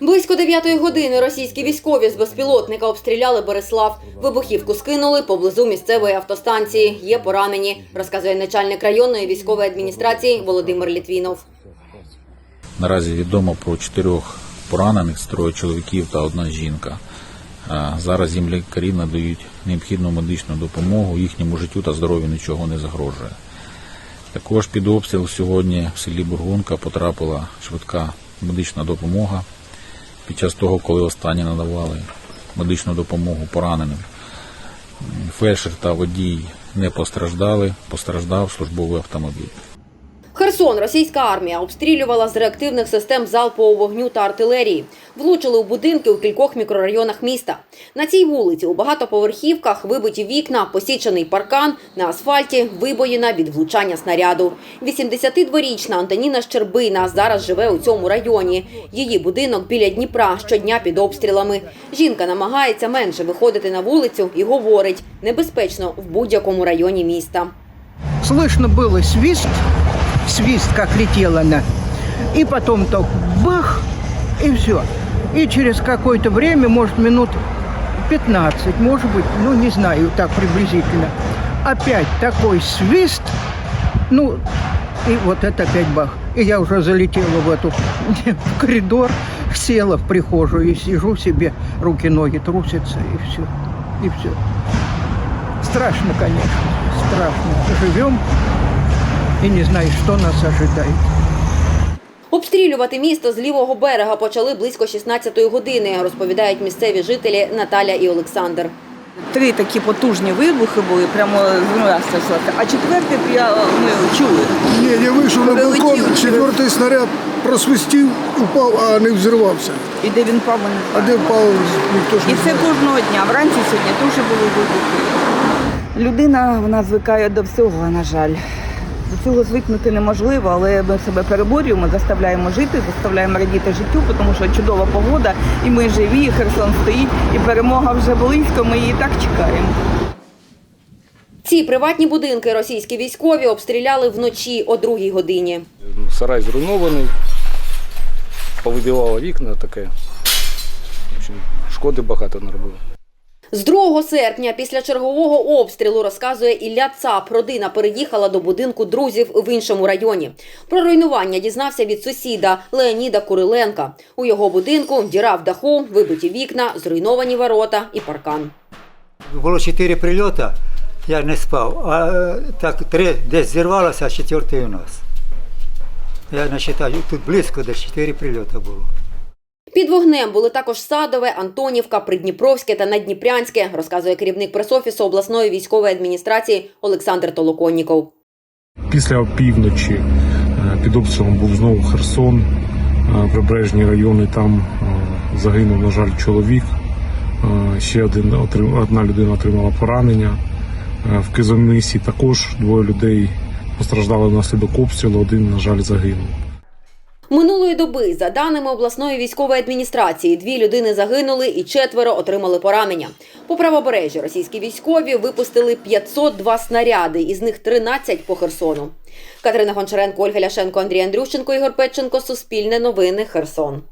Близько 9 години російські військові з безпілотника обстріляли Борислав. Вибухівку скинули поблизу місцевої автостанції. Є поранені, розказує начальник районної військової адміністрації Володимир Літвінов. Наразі відомо про чотирьох поранених, троє чоловіків та одна жінка. Зараз їм лікарі надають необхідну медичну допомогу, їхньому життю та здоров'ю нічого не загрожує. Також під обстріл сьогодні в селі Бургунка потрапила швидка медична допомога під час того, коли останні надавали медичну допомогу пораненим. Фельдшер та водій не постраждали, постраждав службовий автомобіль. Херсон російська армія обстрілювала з реактивних систем залпового вогню та артилерії. Влучили у будинки у кількох мікрорайонах міста. На цій вулиці у багатоповерхівках вибиті вікна, посічений паркан, на асфальті вибоїна від влучання снаряду. 82-річна Антоніна Щербина зараз живе у цьому районі. Її будинок біля Дніпра щодня під обстрілами. Жінка намагається менше виходити на вулицю і говорить, небезпечно в будь-якому районі міста. Слышно было свист, свист, как летела она. И потом то бах, и все. И через какое-то время, может, минут 15, может быть, ну, не знаю, так приблизительно. Опять такой свист, ну, и вот это опять бах. И я уже залетела в эту в коридор, села в прихожую и сижу себе, руки-ноги трусятся, и все. И все. Страшно, конечно, страшно. Живем и не знаешь, что нас ожидает. Обстрілювати місто з лівого берега почали близько 16-ї години, розповідають місцеві жителі Наталя і Олександр. Три такі потужні вибухи були, прямо земля стосувалася. А четвертий я ми чули. Ні, я вийшов на Прилетів. балкон, четвертий снаряд просвистів, упав, а не взірвався. І де він впав, ми не А де впав, ніхто ж І не це знає. кожного дня. Вранці сьогодні теж були вибухи. Людина вона звикає до всього, на жаль. До цього звикнути неможливо, але ми себе переборюємо, заставляємо жити, заставляємо радіти життю, тому що чудова погода, і ми живі, і Херсон стоїть, і перемога вже близько, ми її так чекаємо. Ці приватні будинки російські військові обстріляли вночі о другій годині. Сарай зруйнований, повибивало вікна таке. В общем, шкоди багато наробило. З 2 серпня після чергового обстрілу розказує Ілля Цап. Родина переїхала до будинку друзів в іншому районі. Про руйнування дізнався від сусіда Леоніда Куриленка. У його будинку діра в даху, вибиті вікна, зруйновані ворота і паркан. Було чотири прильоти, я не спав. А е, так три десь зірвалося, а четвертий у нас. Я не вважаю, тут близько десь чотири прильоти було. Під вогнем були також Садове, Антонівка, Придніпровське та Надніпрянське, розказує керівник пресофісу обласної військової адміністрації Олександр Толоконніков. Після опівночі е, під обстрілом був знову Херсон, е, прибережні райони. Там е, загинув, на жаль, чоловік. Ще один одна людина отримала поранення. В Кизомисі також двоє людей постраждали внаслідок обстрілу. Один, на жаль, загинув. Минулої доби, за даними обласної військової адміністрації, дві людини загинули і четверо отримали поранення. По правобережжю російські військові випустили 502 снаряди, із них 13 по Херсону. Катерина Гончаренко, Ольга Ляшенко, Андрій Андрющенко, Ігор Петченко. Суспільне новини. Херсон.